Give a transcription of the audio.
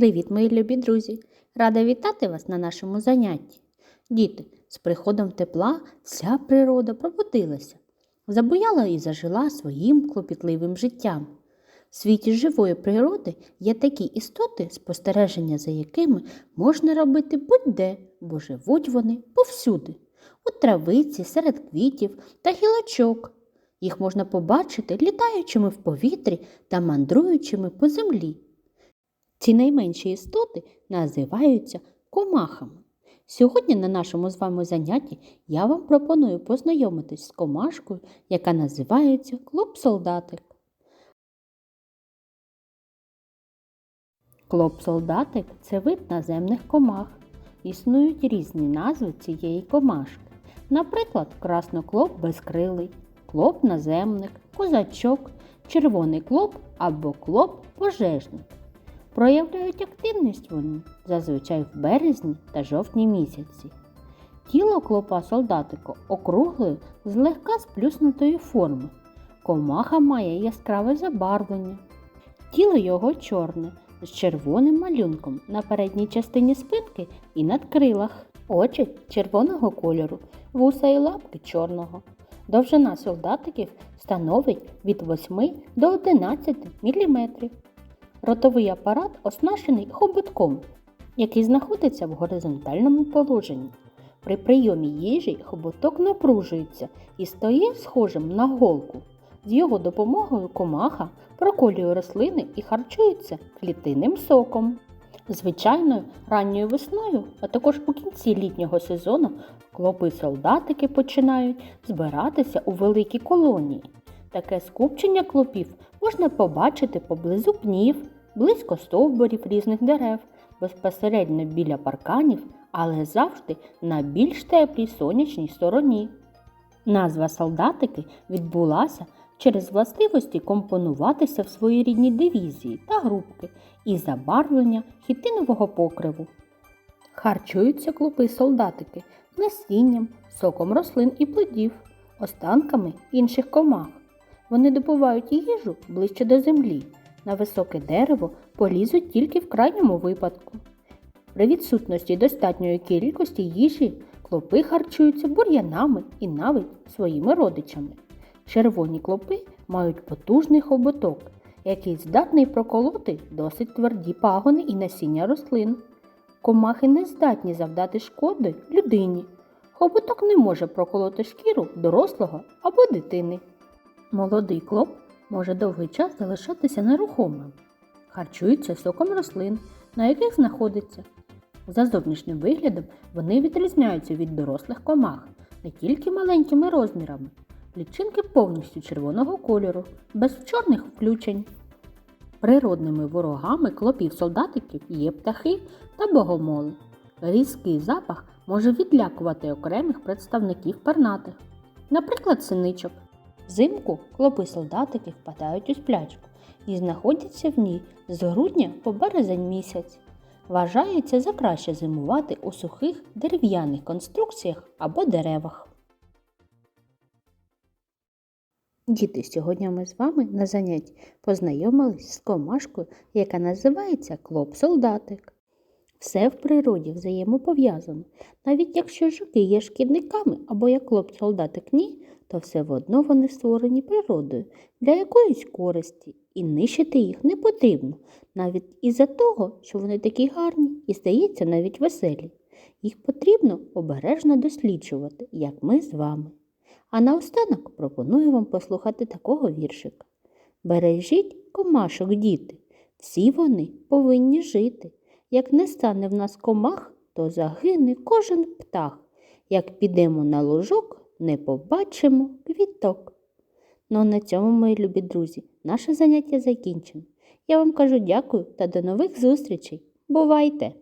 Привіт, мої любі друзі! Рада вітати вас на нашому занятті. Діти, з приходом тепла вся природа пробудилася, забуяла і зажила своїм клопітливим життям. В світі живої природи є такі істоти, спостереження за якими можна робити будь-де, бо живуть вони повсюди, у травиці, серед квітів та гілочок. Їх можна побачити літаючими в повітрі та мандруючими по землі. Ці найменші істоти називаються комахами. Сьогодні на нашому з вами занятті я вам пропоную познайомитись з комашкою, яка називається клоп-солдатик. Клоп-солдатик це вид наземних комах. Існують різні назви цієї комашки. Наприклад, красноклоп безкрилий, клоп наземник, козачок, червоний клоп або клоп пожежник. Проявляють активність вони зазвичай в березні та жовтні місяці. Тіло клопа солдатику округлої, злегка сплюснутої форми. Комаха має яскраве забарвлення. Тіло його чорне, з червоним малюнком на передній частині спинки і надкрилах. Очі червоного кольору, вуса і лапки чорного. Довжина солдатиків становить від 8 до 11 мм. Ротовий апарат оснащений хоботком, який знаходиться в горизонтальному положенні. При прийомі їжі хоботок напружується і стає схожим на голку. З його допомогою комаха проколює рослини і харчується клітинним соком. Звичайною ранньою весною, а також у кінці літнього сезону, клопи-солдатики починають збиратися у великі колонії. Таке скупчення клопів можна побачити поблизу пнів, близько стовбурів різних дерев, безпосередньо біля парканів, але завжди на більш теплій сонячній стороні. Назва солдатики відбулася через властивості компонуватися в своєрідній дивізії та групки і забарвлення хітинового покриву. Харчуються клопи солдатики насінням, соком рослин і плодів, останками інших комах. Вони добувають їжу ближче до землі. На високе дерево полізуть тільки в крайньому випадку. При відсутності достатньої кількості їжі клопи харчуються бур'янами і навіть своїми родичами. Червоні клопи мають потужний хоботок, який здатний проколоти досить тверді пагони і насіння рослин. Комахи не здатні завдати шкоди людині. Хоботок не може проколоти шкіру дорослого або дитини. Молодий клоп може довгий час залишатися нерухомим. Харчується соком рослин, на яких знаходиться. За зовнішнім виглядом вони відрізняються від дорослих комах не тільки маленькими розмірами. Лічинки повністю червоного кольору, без чорних включень. Природними ворогами клопів солдатиків є птахи та богомоли. Різкий запах може відлякувати окремих представників пернатих, наприклад, синичок. Взимку клопи солдатики впадають у сплячку і знаходяться в ній з грудня по березень місяць. Вважається за краще зимувати у сухих дерев'яних конструкціях або деревах. Діти, сьогодні ми з вами на занятті познайомились з комашкою, яка називається клоп-солдатик. Все в природі взаємопов'язано. Навіть якщо жуки є шкідниками або як клоп-солдатик ні, то все одно вони створені природою для якоїсь користі, і нищити їх не потрібно, навіть із-за того, що вони такі гарні і, здається, навіть веселі. Їх потрібно обережно досліджувати, як ми з вами. А наостанок пропоную вам послухати такого віршика. Бережіть комашок, діти, всі вони повинні жити. Як не стане в нас комах, то загине кожен птах. Як підемо на ложок, не побачимо квіток. Ну на цьому, мої любі друзі, наше заняття закінчено. Я вам кажу дякую та до нових зустрічей. Бувайте!